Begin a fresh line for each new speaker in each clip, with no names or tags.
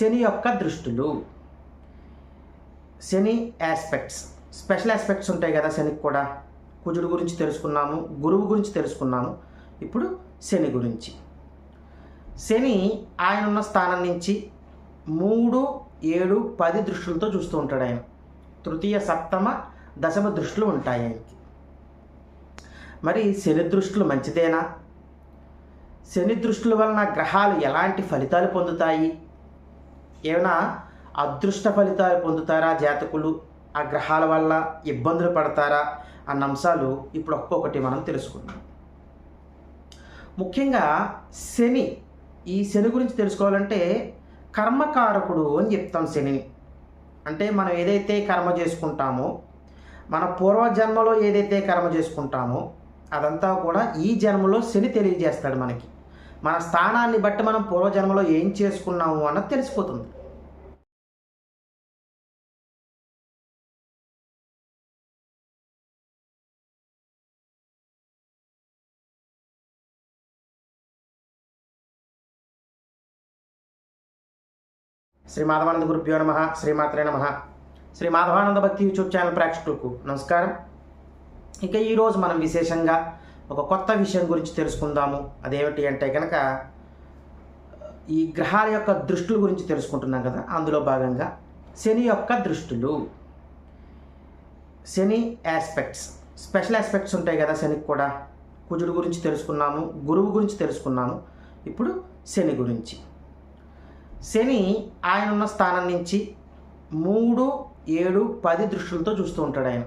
శని యొక్క దృష్టులు. Shani aspects special aspects ఉంటాయి కదా శనికి కూడా. కుజుడు గురించి తెలుసుకున్నాము గురువు గురించి తెలుసుకున్నాము. ఇప్పుడు శని గురించి. శని ఆయన ఉన్న స్థానం నుంచి మూడు ఏడు పది దృష్టిలతో చూస్తూ ఉంటాడు ఆయన. తృతీయ సప్తమ దశమ దృష్టిలు ఉంటాయి ఆయనకి. మరి శని దృష్టిలు మంచిదేనా? శని దృష్టిల వలన గ్రహాలు ఎలాంటి ఫలితాలు పొందుతాయి? ఏమైనా అదృష్ట ఫలితాలు పొందుతారా? జాతకులు ఆ గ్రహాల వల్ల ఇబ్బందులు పడతారా? అన్న అంశాలు ఇప్పుడు ఒక్కొక్కటి మనం తెలుసుకుందాం. ముఖ్యంగా శని ఈ శని గురించి తెలుసుకోవాలంటే కర్మకారకుడు అని చెప్తాం శనిని అంటే మనం ఏదైతే కర్మ చేసుకుంటామో మన పూర్వజన్మలో ఏదైతే కర్మ చేసుకుంటామో అదంతా కూడా ఈ జన్మలో శని తెలియజేస్తాడు మనకి. మన స్థానాన్ని బట్టి మనం పూర్వజన్మలో ఏం చేసుకున్నాము అన్నది తెలిసిపోతుంది. శ్రీ మాధవానంద గురుభ్యో నమ శ్రీమాత్రే నమ. శ్రీ మాధవానంద భక్తి యూట్యూబ్ ఛానల్ ప్రేక్షకులకు నమస్కారం. ఇక ఈరోజు మనం విశేషంగా ఒక కొత్త విషయం గురించి తెలుసుకుందాము. అదేమిటి అంటే కనుక ఈ గ్రహాల యొక్క దృష్టుల గురించి తెలుసుకుంటున్నాం కదా. అందులో భాగంగా శని యొక్క దృష్టులు. శని ఆస్పెక్ట్స్ స్పెషల్ ఆస్పెక్ట్స్ ఉంటాయి కదా శనికి కూడా. కుజుడు గురించి తెలుసుకున్నాము గురువు గురించి తెలుసుకున్నాము. ఇప్పుడు శని గురించి. శని ఆయన ఉన్న స్థానం నుంచి మూడు ఏడు పది దృష్టిలతో చూస్తూ ఉంటాడు ఆయన.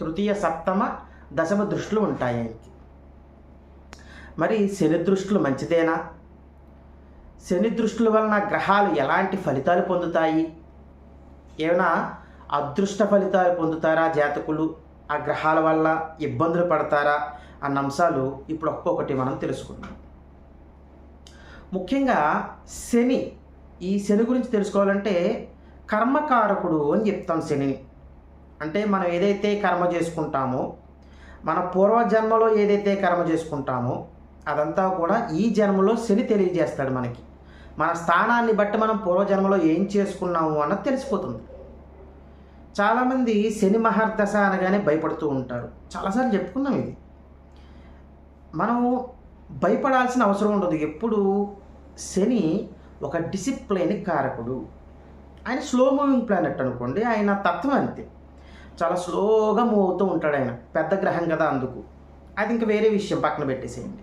తృతీయ సప్తమ దశమ దృష్టిలు ఉంటాయి ఆయనకి. మరి శని దృష్టిలు మంచిదేనా? శని దృష్టిల వలన గ్రహాలు ఎలాంటి ఫలితాలు పొందుతాయి? ఏమైనా అదృష్ట ఫలితాలు పొందుతారా జాతకులు? ఆ గ్రహాల వల్ల ఇబ్బందులు పడతారా? అన్న అంశాలు ఇప్పుడు ఒక్కొక్కటి మనం తెలుసుకుందాం. ముఖ్యంగా శని ఈ శని గురించి తెలుసుకోవాలంటే కర్మకారకుడు అని చెప్తాం శనిని అంటే మనం ఏదైతే కర్మ చేసుకుంటామో మన పూర్వజన్మలో ఏదైతే కర్మ చేసుకుంటామో అదంతా కూడా ఈ జన్మలో శని తెలియజేస్తాడు మనకి. మన స్థానాన్ని బట్టి మనం పూర్వజన్మలో ఏం చేసుకున్నాము అన్నది తెలిసిపోతుంది. చాలామంది శని మహర్దశ అనగానే భయపడుతూ ఉంటారు. చాలాసార్లు చెప్పుకున్నాం ఇది. మనం భయపడాల్సిన అవసరం ఉండదు. ఎప్పుడు శని ఒక డిసిప్లైన్ కారకుడు. ఆయన స్లో మూవింగ్ ప్లానెట్ అనుకోండి ఆయన తత్వం అంతే. చాలా స్లోగా మూవ్ అవుతూ ఉంటాడు ఆయన. పెద్ద గ్రహం కదా అందుకు. అది ఇంకా వేరే విషయం పక్కన పెట్టేసేయండి.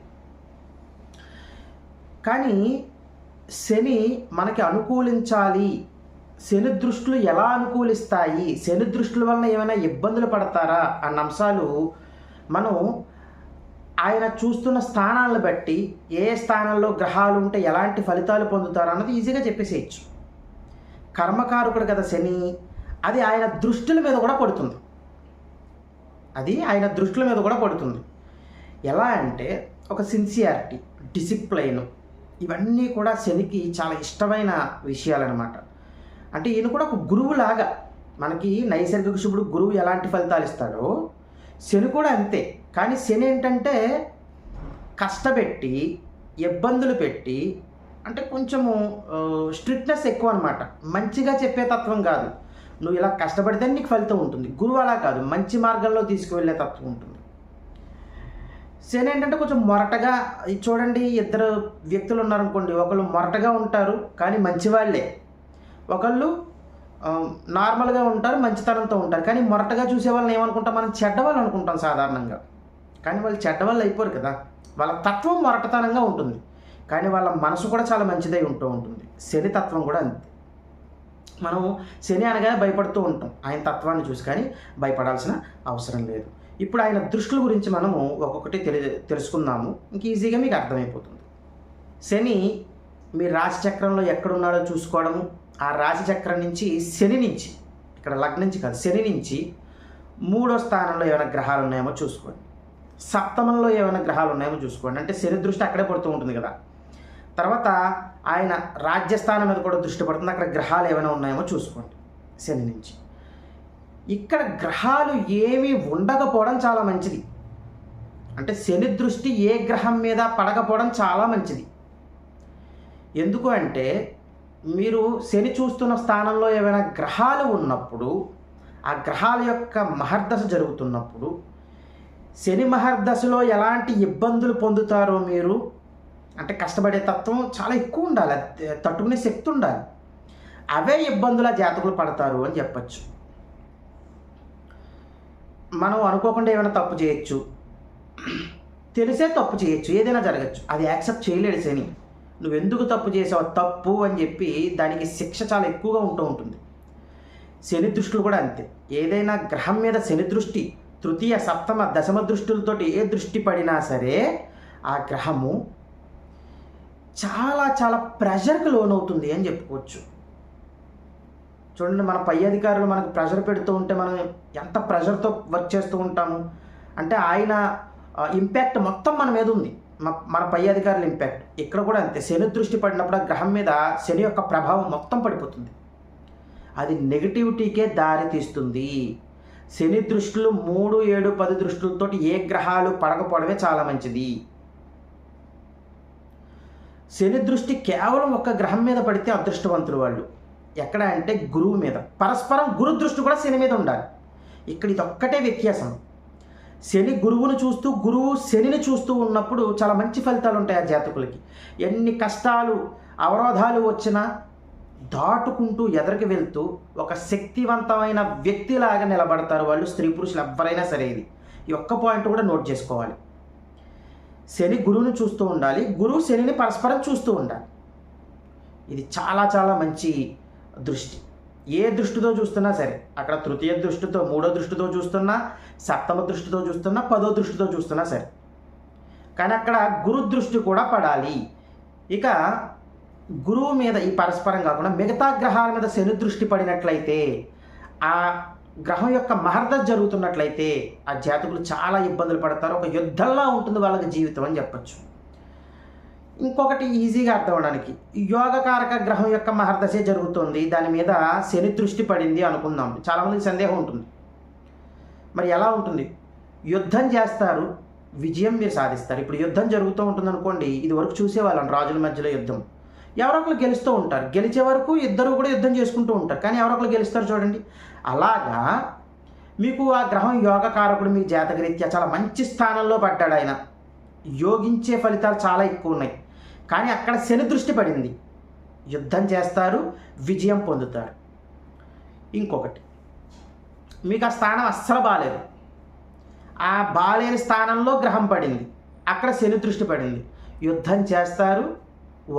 కానీ శని మనకి అనుకూలించాలి. శని దృష్టిలు ఎలా అనుకూలిస్తాయి? శని దృష్టిల వలన ఏమైనా ఇబ్బందులు పడతారా? అన్న అంశాలు మనం ఆయన చూస్తున్న స్థానాలను బట్టి ఏ స్థానంలో గ్రహాలు ఉంటే ఎలాంటి ఫలితాలు పొందుతారు అన్నది ఈజీగా చెప్పేసేయచ్చు. కర్మకారకుడు కదా శని అది ఆయన దృష్టిల మీద కూడా పడుతుంది. అది ఆయన దృష్టిల మీద కూడా పడుతుంది. ఎలా అంటే ఒక సిన్సియారిటీ డిసిప్లైన్ ఇవన్నీ కూడా శనికి చాలా ఇష్టమైన విషయాలన్నమాట. అంటే ఈయన కూడా ఒక గురువులాగా మనకి నైసర్గిక శుభుడు గురువు ఎలాంటి ఫలితాలు ఇస్తాడో శని కూడా అంతే. కానీ శని ఏంటంటే కష్టపెట్టి ఇబ్బందులు పెట్టి అంటే కొంచెము స్ట్రిక్ట్నెస్ ఎక్కువ అనమాట మంచిగా చెప్పే తత్వం కాదు. నువ్వు ఇలా కష్టపడితే నీకు ఫలితం ఉంటుంది. గురువు అలా కాదు. మంచి మార్గంలో తీసుకువెళ్ళే తత్వం ఉంటుంది. శని ఏంటంటే కొంచెం మొరటగా ఇది చూడండి ఇద్దరు వ్యక్తులు ఉన్నారనుకోండి ఒకళ్ళు మొరటగా ఉంటారు కానీ మంచివాళ్ళే. ఒకళ్ళు నార్మల్గా ఉంటారు మంచితనంతో ఉంటారు కానీ మొరటగా చూసే వాళ్ళని ఏమనుకుంటాం? మనం చెడ్డవాళ్ళు అనుకుంటాం సాధారణంగా. కానీ వాళ్ళు చెడ్డవాళ్ళు అయిపోరు కదా. వాళ్ళ తత్వం మొరటతనంగా ఉంటుంది. కానీ వాళ్ళ మనసు కూడా చాలా మంచిదై ఉంటూ ఉంటుంది. శని తత్వం కూడా అంతే. మనం శని అనగానే భయపడుతూ ఉంటాం. ఆయన తత్వాన్ని చూసి కానీ భయపడాల్సిన అవసరం లేదు. ఇప్పుడు ఆయన దృష్టిల గురించి మనము ఒక్కొక్కటి తెలి తెలుసుకుందాము. ఇంక ఈజీగా మీకు అర్థమైపోతుంది. శని మీ రాశిచక్రంలో ఎక్కడున్నాడో చూసుకోవడము. ఆ రాశిచక్రం నుంచి శని నుంచి ఇక్కడ లగ్నం నుంచి కాదు శని నుంచి మూడో స్థానంలో ఏమైనా గ్రహాలు ఉన్నాయేమో చూసుకోండి. సప్తమంలో ఏమైనా గ్రహాలు ఉన్నాయేమో చూసుకోండి. అంటే శని దృష్టి అక్కడే పడుతూ ఉంటుంది కదా. తర్వాత ఆయన రాజ్యస్థానం మీద కూడా దృష్టి పడుతుంది. అక్కడ గ్రహాలు ఏమైనా ఉన్నాయేమో చూసుకోండి. శని నుంచి. ఇక్కడ గ్రహాలు ఏమీ ఉండకపోవడం చాలా మంచిది. అంటే శని దృష్టి ఏ గ్రహం మీద పడకపోవడం చాలా మంచిది. ఎందుకు అంటే మీరు శని చూస్తున్న స్థానంలో ఏమైనా గ్రహాలు ఉన్నప్పుడు ఆ గ్రహాల యొక్క మహర్దశ జరుగుతున్నప్పుడు శని మహర్దశలో ఎలాంటి ఇబ్బందులు పొందుతారో మీరు? అంటే కష్టపడే తత్వం చాలా ఎక్కువ ఉండాలి. తట్టుకునే శక్తి ఉండాలి. అవే ఇబ్బందుల జాతకులు పడతారు అని చెప్పచ్చు. మనం అనుకోకుండా ఏమైనా తప్పు చేయొచ్చు. తెలిసే తప్పు చేయొచ్చు. ఏదైనా జరగచ్చు. అది యాక్సెప్ట్ చేయలేడు శని. నువ్వు ఎందుకు తప్పు చేసావు? తప్పు అని చెప్పి దానికి శిక్ష చాలా ఎక్కువగా ఉంటూ ఉంటుంది. శని దృష్టిలు కూడా అంతే. ఏదైనా గ్రహం మీద శని దృష్టి తృతీయ సప్తమ దశమ దృష్టిలతోటి ఏ దృష్టి పడినా సరే ఆ గ్రహము చాలా చాలా ప్రెషర్కి లోనవుతుంది అని చెప్పుకోవచ్చు. చూడండి మన పై అధికారులు మనకు ప్రెషర్ పెడుతూ ఉంటే మనం ఎంత ప్రెషర్తో వర్క్ చేస్తూ ఉంటాము? అంటే ఆయన ఇంపాక్ట్ మొత్తం మన మీద ఉంది. మన పై అధికారుల ఇంపాక్ట్ ఇక్కడ కూడా అంతే. శని దృష్టి పడినప్పుడు ఆ గ్రహం మీద శని యొక్క ప్రభావం మొత్తం పడిపోతుంది. అది నెగిటివిటీకే దారి తీస్తుంది. శని దృష్టిలు మూడు ఏడు పది దృష్టిలతో ఏ గ్రహాలు పడకపోవడమే చాలా మంచిది. శని దృష్టి కేవలం ఒక గ్రహం మీద పడితే అదృష్టవంతులు వాళ్ళు. ఎక్కడ అంటే గురువు మీద. పరస్పరం గురు దృష్టి కూడా శని మీద ఉండాలి. ఇక్కడ ఇది ఒక్కటే వ్యత్యాసం. శని గురువును చూస్తూ గురువు శనిని చూస్తూ ఉన్నప్పుడు చాలా మంచి ఫలితాలు ఉంటాయి ఆ జాతకులకి. ఎన్ని కష్టాలు అవరోధాలు వచ్చినా దాటుకుంటూ ఎదరికి వెళ్తూ ఒక శక్తివంతమైన వ్యక్తిలాగా నిలబడతారు వాళ్ళు స్త్రీ పురుషులు ఎవరైనా సరే ఇది. ఈ ఒక్క పాయింట్ కూడా నోట్ చేసుకోవాలి. శని గురువును చూస్తూ ఉండాలి గురువు శనిని పరస్పరం చూస్తూ ఉండాలి. ఇది చాలా చాలా మంచి దృష్టి. ఏ దృష్టితో చూస్తున్నా సరే అక్కడ తృతీయ దృష్టితో మూడో దృష్టితో చూస్తున్నా సప్తమ దృష్టితో చూస్తున్నా పదో దృష్టితో చూస్తున్నా సరే. కానీ అక్కడ గురు దృష్టి కూడా పడాలి. ఇక గురువు మీద ఈ పరస్పరం కాకుండా మిగతా గ్రహాల మీద శని దృష్టి పడినట్లయితే ఆ గ్రహం యొక్క మహర్ద జరుగుతున్నట్లయితే ఆ జాతకులు చాలా ఇబ్బందులు పడతారు. ఒక యుద్ధంలా ఉంటుంది వాళ్ళకి జీవితం అని చెప్పచ్చు. ఇంకొకటి ఈజీగా అర్థం అవడానికి యోగకారక గ్రహం యొక్క మహర్దశే జరుగుతుంది. దాని మీద శని దృష్టి పడింది అనుకుందాం. చాలామందికి సందేహం ఉంటుంది. మరి ఎలా ఉంటుంది? యుద్ధం చేస్తారు విజయం మీరు సాధిస్తారు. ఇప్పుడు యుద్ధం జరుగుతూ ఉంటుంది అనుకోండి ఇది వరకు చూసేవాళ్ళం రాజుల మధ్యలో యుద్ధం. ఎవరో ఒకరు గెలుస్తూ ఉంటారు. గెలిచే వరకు ఇద్దరు కూడా యుద్ధం చేసుకుంటూ ఉంటారు. కానీ ఎవరో ఒకరు గెలుస్తారు చూడండి. అలాగా మీకు ఆ గ్రహం యోగకారకుడు మీ జాతకరీత్యా చాలా మంచి స్థానంలో పడ్డాడు ఆయన. యోగించే ఫలితాలు చాలా ఎక్కువ ఉన్నాయి. కానీ అక్కడ శని దృష్టి పడింది. యుద్ధం చేస్తారు విజయం పొందుతారు. ఇంకొకటి మీకు ఆ స్థానం అస్సలు బాగాలేదు ఆ బాలేని స్థానంలో గ్రహం పడింది. అక్కడ శని దృష్టి పడింది. యుద్ధం చేస్తారు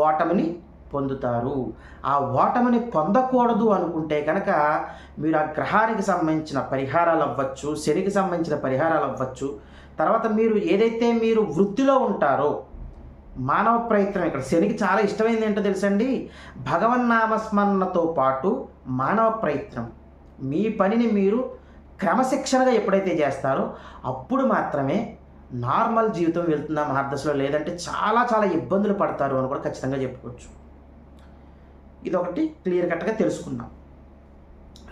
ఓటమిని పొందుతారు. ఆ ఓటమిని పొందకూడదు అనుకుంటే కనుక మీరు ఆ గ్రహానికి సంబంధించిన పరిహారాలు అవ్వచ్చు శనికి సంబంధించిన పరిహారాలు అవ్వచ్చు. తర్వాత మీరు ఏదైతే మీరు వృత్తిలో ఉంటారో మానవ ప్రయత్నం ఇక్కడ. శనికి చాలా ఇష్టమైంది ఏంటో తెలుసండి? భగవన్నామస్మరణతో పాటు మానవ ప్రయత్నం. మీ పనిని మీరు క్రమశిక్షణగా ఎప్పుడైతే చేస్తారో అప్పుడు మాత్రమే నార్మల్ జీవితం వెళ్తుందా మార్గదశలో లేదంటే చాలా చాలా ఇబ్బందులు పడతారు అని కూడా ఖచ్చితంగా చెప్పుకోవచ్చు. ఇదొకటి క్లియర్ కట్గా తెలుసుకున్నాం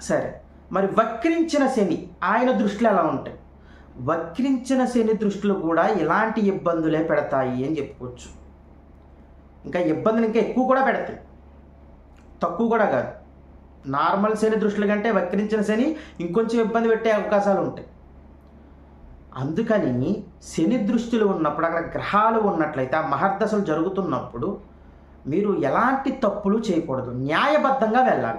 సరే. మరి వక్రించిన శని ఆయన దృష్టిలో ఎలా ఉంటాయి? వక్రించిన శని దృష్టిలో కూడా ఇలాంటి ఇబ్బందులే పెడతాయి అని చెప్పుకోవచ్చు. ఇంకా ఇబ్బందులు ఇంకా ఎక్కువ కూడా పెడతాయి. తక్కువ కూడా కాదు. నార్మల్ శని దృష్టిల కంటే వక్రించిన శని ఇంకొంచెం ఇబ్బంది పెట్టే అవకాశాలు ఉంటాయి. అందుకని శని దృష్టిలో ఉన్నప్పుడు అక్కడ గ్రహాలు ఉన్నట్లయితే ఆ మహర్దశలు జరుగుతున్నప్పుడు మీరు ఎలాంటి తప్పులు చేయకూడదు. న్యాయబద్ధంగా వెళ్ళాలి.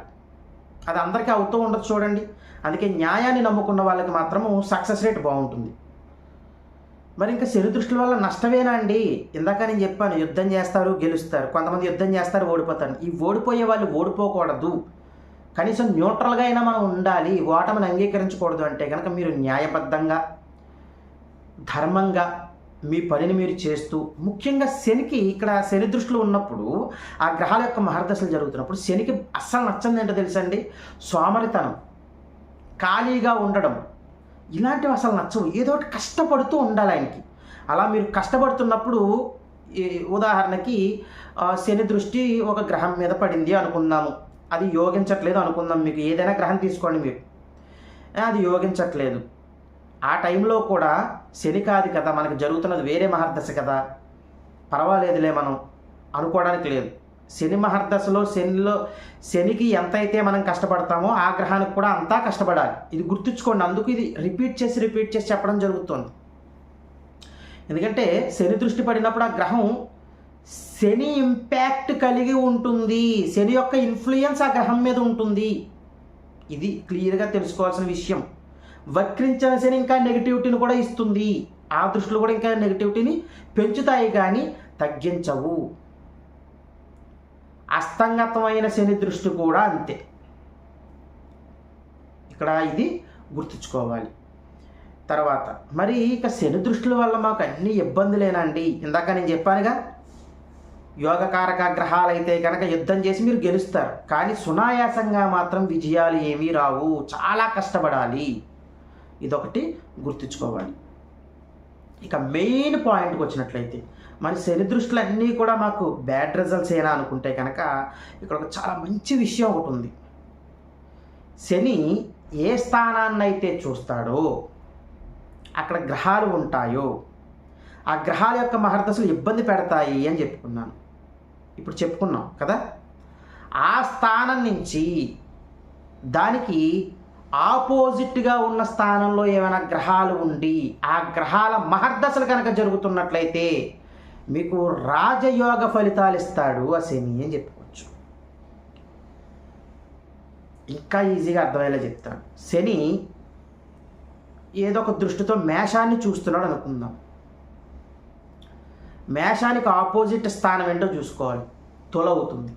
అది అందరికీ అవుతూ ఉండదు చూడండి. అందుకే న్యాయాన్ని నమ్ముకున్న వాళ్ళకి మాత్రము సక్సెస్ రేట్ బాగుంటుంది. మరి ఇంకా శరుదృష్టి వల్ల నష్టమేనా అండి? ఇందాక నేను చెప్పాను యుద్ధం చేస్తారు గెలుస్తారు. కొంతమంది యుద్ధం చేస్తారు ఓడిపోతారు. ఈ ఓడిపోయే వాళ్ళు ఓడిపోకూడదు. కనీసం న్యూట్రల్గా అయినా మనం ఉండాలి. ఓటమిని అంగీకరించకూడదు అంటే కనుక మీరు న్యాయబద్ధంగా ధర్మంగా మీ పనిని మీరు చేస్తూ ముఖ్యంగా శనికి ఇక్కడ శని దృష్టిలో ఉన్నప్పుడు ఆ గ్రహాల యొక్క మహర్దశలు జరుగుతున్నప్పుడు శనికి అస్సలు నచ్చంది ఏంటో తెలుసండి సోమరితనం. ఖాళీగా ఉండడం. ఇలాంటివి అసలు నచ్చవు. ఏదో ఒకటి కష్టపడుతూ ఉండాలి ఆయనకి. అలా మీరు కష్టపడుతున్నప్పుడు ఈ ఉదాహరణకి శని దృష్టి ఒక గ్రహం మీద పడింది అనుకుందాము. అది యోగించట్లేదు అనుకుందాం మీకు. ఏదైనా గ్రహం తీసుకోండి మీరు. అది యోగించట్లేదు. ఆ టైంలో కూడా శని కాదు కదా మనకి జరుగుతున్నది వేరే మహర్దశ కదా. పర్వాలేదులే మనం అనుకోవడానికి లేదు. శని మహర్దశలో శనిలో శనికి ఎంతైతే మనం కష్టపడతామో ఆ గ్రహానికి కూడా అంతా కష్టపడాలి. ఇది గుర్తుంచుకోండి అందుకు ఇది రిపీట్ చేసి రిపీట్ చేసి చెప్పడం జరుగుతుంది. ఎందుకంటే శని దృష్టి పడినప్పుడు ఆ గ్రహం శని ఇంపాక్ట్ కలిగి ఉంటుంది. శని యొక్క ఇన్ఫ్లుయెన్స్ ఆ గ్రహం మీద ఉంటుంది. ఇది క్లియర్గా తెలుసుకోవాల్సిన విషయం. వక్రించిన శని ఇంకా నెగిటివిటీని కూడా ఇస్తుంది. ఆ దృష్టిలో కూడా ఇంకా నెగిటివిటీని పెంచుతాయి కానీ తగ్గించవు. అస్తంగతమైన శని దృష్టి కూడా అంతే. ఇక్కడ ఇది గుర్తుంచుకోవాలి. తర్వాత మరి ఇక శని దృష్టిల వల్ల మాకు అన్ని ఇబ్బందులేనండి. ఇందాక నేను చెప్పానుగా యోగకారక గ్రహాలైతే అయితే కనుక యుద్ధం చేసి మీరు గెలుస్తారు. కానీ సునాయాసంగా మాత్రం విజయాలు ఏమీ రావు. చాలా కష్టపడాలి. ఇదొకటి గుర్తుంచుకోవాలి. ఇక మెయిన్ పాయింట్కి వచ్చినట్లయితే మన శని దృష్టిలు అన్నీ కూడా మాకు బ్యాడ్ రిజల్ట్స్ అయినా అనుకుంటే కనుక ఇక్కడ ఒక చాలా మంచి విషయం ఒకటి ఉంది. శని ఏ స్థానాన్ని అయితే చూస్తాడో అక్కడ గ్రహాలు ఉంటాయో ఆ గ్రహాల యొక్క మహర్దశలు ఇబ్బంది పెడతాయి అని చెప్పుకున్నాను. ఇప్పుడు చెప్పుకున్నాం కదా? ఆ స్థానం నుంచి దానికి ఆపోజిట్గా ఉన్న స్థానంలో ఏమైనా గ్రహాలు ఉండి ఆ గ్రహాల మహర్దశలు కనుక జరుగుతున్నట్లయితే మీకు రాజయోగ ఫలితాలు ఇస్తాడు ఆ శని అని చెప్పుకోవచ్చు. ఇంకా ఈజీగా అర్థమయ్యేలా చెప్తాను. శని ఏదో ఒక దృష్టితో మేషాన్ని చూస్తున్నాడు అనుకుందాం. మేషానికి ఆపోజిట్ స్థానం ఏంటో చూసుకోవాలి. తుల అవుతుంది.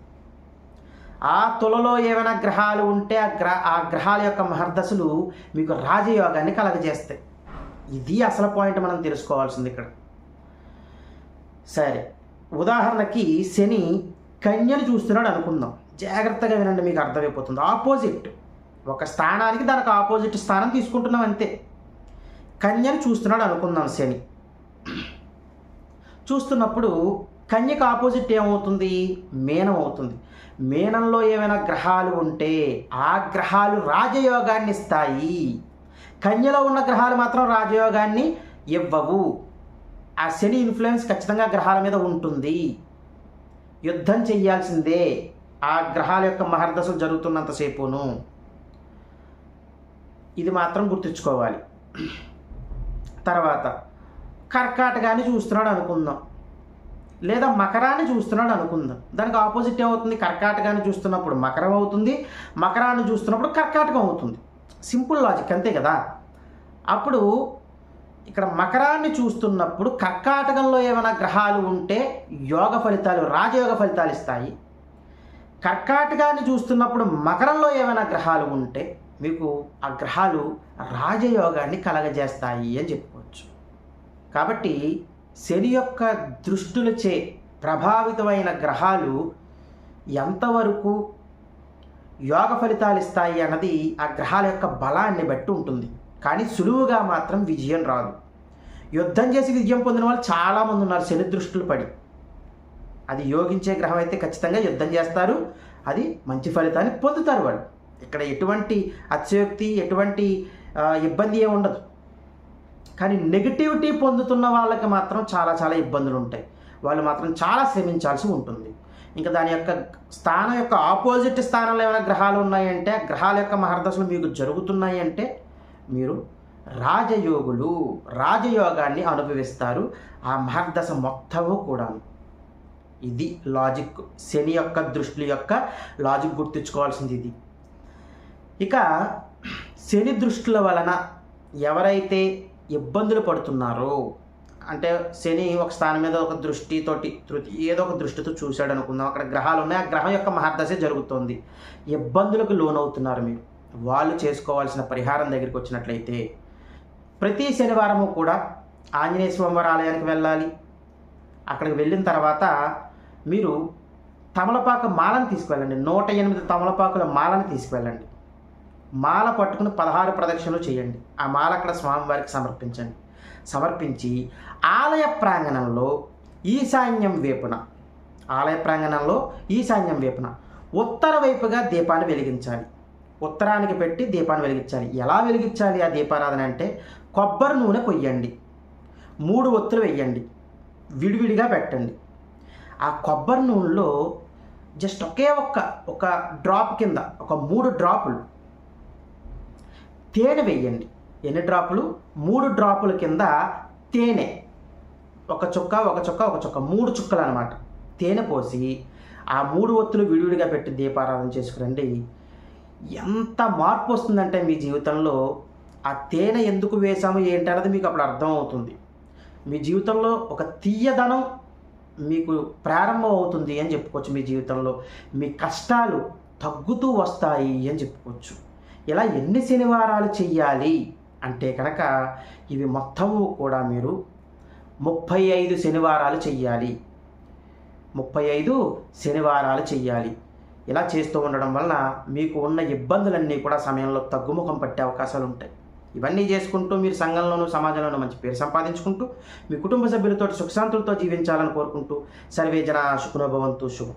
ఆ తులలో ఏమైనా గ్రహాలు ఉంటే ఆ గ్రహ ఆ గ్రహాల యొక్క మహర్దశలు మీకు రాజయోగాన్ని కలగజేస్తాయి. ఇది అసలు పాయింట్ మనం తెలుసుకోవాల్సింది ఇక్కడ. సరే. ఉదాహరణకి శని కన్యను చూస్తున్నాడు అనుకుందాం. జాగ్రత్తగా వినండి మీకు అర్థమైపోతుంది. ఆపోజిట్. ఒక స్థానానికి దానికి ఆపోజిట్ స్థానం తీసుకుంటున్నాం అంతే. కన్యను చూస్తున్నాడు అనుకుందాం శని. చూస్తున్నప్పుడు కన్యకు ఆపోజిట్ ఏమవుతుంది? మేనం అవుతుంది. మేనంలో ఏమైనా గ్రహాలు ఉంటే ఆ గ్రహాలు రాజయోగాన్ని ఇస్తాయి. కన్యలో ఉన్న గ్రహాలు మాత్రం రాజయోగాన్ని ఇవ్వవు. ఆ శని ఇన్ఫ్లుయెన్స్ ఖచ్చితంగా గ్రహాల మీద ఉంటుంది. యుద్ధం చెయ్యాల్సిందే. ఆ గ్రహాల యొక్క మహర్దశలు జరుగుతున్నంతసేపును ఇది మాత్రం గుర్తుంచుకోవాలి. తర్వాత కర్కాటకాన్ని చూస్తున్నాడు అనుకుందాం. లేదా మకరాన్ని చూస్తున్నాడు అనుకుందాం. దానికి ఆపోజిట్ ఏమవుతుంది? కర్కాటకాన్ని చూస్తున్నప్పుడు మకరం అవుతుంది. మకరాన్ని చూస్తున్నప్పుడు కర్కాటకం అవుతుంది. సింపుల్ లాజిక్ అంతే కదా? అప్పుడు ఇక్కడ మకరాన్ని చూస్తున్నప్పుడు కర్కాటకంలో ఏమైనా గ్రహాలు ఉంటే యోగ ఫలితాలు రాజయోగ ఫలితాలు ఇస్తాయి. కర్కాటకాన్ని చూస్తున్నప్పుడు మకరంలో ఏమైనా గ్రహాలు ఉంటే మీకు ఆ గ్రహాలు రాజయోగాన్ని కలగజేస్తాయి అని చెప్పుకోవచ్చు. కాబట్టి శని యొక్క దృష్టిలచే ప్రభావితమైన గ్రహాలు ఎంతవరకు యోగ ఫలితాలు ఇస్తాయి అన్నది ఆ గ్రహాల యొక్క బలాన్ని బట్టి ఉంటుంది. కానీ సులువుగా మాత్రం విజయం రాదు. యుద్ధం చేసి విజయం పొందిన వాళ్ళు చాలామంది ఉన్నారు శని దృష్టిలు పడి. అది యోగించే గ్రహం అయితే ఖచ్చితంగా యుద్ధం చేస్తారు అది మంచి ఫలితాన్ని పొందుతారు వాళ్ళు. ఇక్కడ ఎటువంటి అత్యయోక్తి ఎటువంటి ఇబ్బంది ఏమి ఉండదు. కానీ నెగిటివిటీ పొందుతున్న వాళ్ళకి మాత్రం చాలా చాలా ఇబ్బందులు ఉంటాయి. వాళ్ళు మాత్రం చాలా శ్రమించాల్సి ఉంటుంది. ఇంకా దాని యొక్క స్థానం యొక్క ఆపోజిట్ స్థానంలో ఏమైనా గ్రహాలు ఉన్నాయంటే గ్రహాల యొక్క మహర్దశలు మీకు జరుగుతున్నాయి అంటే మీరు రాజయోగులు రాజయోగాన్ని అనుభవిస్తారు. ఆ మహర్దశ మొత్తము కూడాను. ఇది లాజిక్ శని యొక్క దృష్టి యొక్క లాజిక్ గుర్తుంచుకోవాల్సింది ఇది. ఇక శని దృష్టిల వలన ఎవరైతే ఇబ్బందులు పడుతున్నారో అంటే శని ఒక స్థానం మీద ఒక దృష్టితోటి తృతి ఏదో ఒక దృష్టితో చూశాడు అనుకుందాం అక్కడ గ్రహాలు ఉన్నాయి. ఆ గ్రహం యొక్క మహర్దశ జరుగుతుంది. ఇబ్బందులకు లోనవుతున్నారు మీరు. వాళ్ళు చేసుకోవాల్సిన పరిహారం దగ్గరికి వచ్చినట్లయితే ప్రతి శనివారము కూడా ఆంజనేయ స్వామివారి ఆలయానికి వెళ్ళాలి. అక్కడికి వెళ్ళిన తర్వాత మీరు తమలపాకు మాలను తీసుకువెళ్ళండి. నూట ఎనిమిది తమలపాకుల మాలను తీసుకువెళ్ళండి. మాల పట్టుకుని పదహారు ప్రదక్షిణలు చేయండి. ఆ మాల అక్కడ స్వామివారికి సమర్పించండి. సమర్పించి ఆలయ ప్రాంగణంలో ఈశాన్యం వేపున ఆలయ ప్రాంగణంలో ఈశాన్యం వేపున ఉత్తర వైపుగా దీపాన్ని వెలిగించాలి. ఉత్తరానికి పెట్టి దీపాన్ని వెలిగించాలి. ఎలా వెలిగించాలి ఆ దీపారాధన అంటే కొబ్బరి నూనె పొయ్యండి మూడు ఒత్తులు వెయ్యండి విడివిడిగా పెట్టండి. ఆ కొబ్బరి నూనెలో జస్ట్ ఒకే ఒక్క ఒక డ్రాప్ కింద ఒక మూడు డ్రాపులు తేనె వేయండి. ఎన్ని డ్రాపులు? మూడు డ్రాపుల కింద తేనె. ఒక చుక్క ఒక చుక్క ఒక చుక్క మూడు చుక్కలు అనమాట తేనె పోసి ఆ మూడు ఒత్తులు విడివిడిగా పెట్టి దీపారాధన చేసుకురండి. ఎంత మార్పు వస్తుందంటే మీ జీవితంలో ఆ తేనె ఎందుకు వేసాము ఏంటన్నది మీకు అప్పుడు అర్థం అవుతుంది మీ జీవితంలో ఒక తీయదనం మీకు ప్రారంభం అవుతుంది అని చెప్పుకోవచ్చు మీ జీవితంలో. మీ కష్టాలు తగ్గుతూ వస్తాయి అని చెప్పుకోవచ్చు. ఇలా ఎన్ని శనివారాలు చెయ్యాలి అంటే కనుక ఇవి మొత్తము కూడా మీరు ముప్పై ఐదు శనివారాలు చెయ్యాలి. ముప్పై ఐదు శనివారాలు చెయ్యాలి. ఇలా చేస్తూ ఉండడం వలన మీకు ఉన్న ఇబ్బందులన్నీ కూడా సమయంలో తగ్గుముఖం పట్టే అవకాశాలు ఉంటాయి. ఇవన్నీ చేసుకుంటూ మీరు సంఘంలోనూ సమాజంలోనూ మంచి పేరు సంపాదించుకుంటూ మీ కుటుంబ సభ్యులతో సుఖశాంతులతో జీవించాలని కోరుకుంటూ సర్వే జన శుభ్రభవంతు శుభం.